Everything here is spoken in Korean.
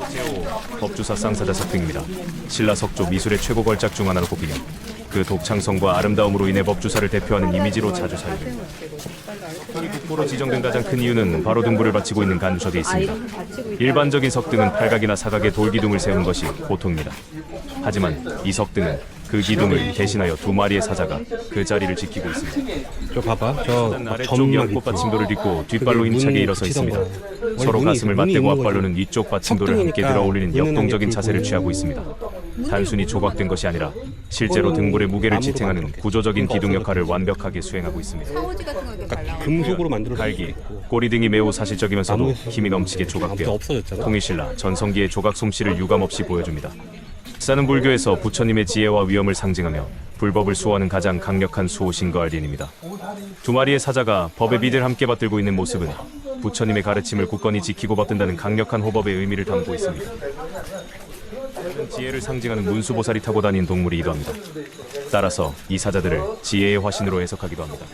제5 법주사 쌍사자석 등입니다. 신라 석조 미술의 최고 걸작 중 하나로 꼽히며 그 독창성과 아름다움으로 인해 법주사를 대표하는 이미지로 자주 사용됩니다. 국보로 지정된 가장 큰 이유는 바로 등불을 바치고 있는 간주석에 있습니다. 일반적인 석등은 팔각이나 사각에 돌기둥을 세운 것이 보통입니다. 하지만 이 석등은 그 기둥을 대신하여 두 마리의 사자가 그 자리를 지키고 있습니다. 저 봐봐 저 아래쪽 점막 연꽃 있고. 받침돌을 딛고 뒷발로 그게 힘차게 문 일어서 붙이던 있습니다. 거야. 서로 가슴을 문이 맞대고 있는 앞발로는. 이쪽 받침돌을 함께 석등이니까 들어 올리는 역동적인. 자세를 취하고 있습니다. 단순히 조각된 것이 아니라 실제로 등불의 무게를 지탱하는. 구조적인 그러니까 기둥. 역할을 완벽하게 수행하고 있습니다. 사오지 같은 거 이렇게 잘 나오고 금속으로 만들어 갈기, 꼬리 등이 매우 사실적이면서도 힘이 넘치게 아무튼 조각되어 없어졌잖아. 통일신라 전성기의 조각 솜씨를 유감없이 보여줍니다. 싸는 불교에서 부처님의 지혜와 위엄을 상징하며 불법을 수호하는 가장 강력한 수호신 거알딘입니다. 두 마리의 사자가 법의 비를 함께 받들고 있는 모습은 부처님의 가르침을 굳건히 지키고 받든다는 강력한 호법의 의미를 담고 있습니다. 지혜를 상징하는 문수보살이 타고 다닌 동물이기도 합니다. 따라서 이 사자들을 지혜의 화신으로 해석하기도 합니다.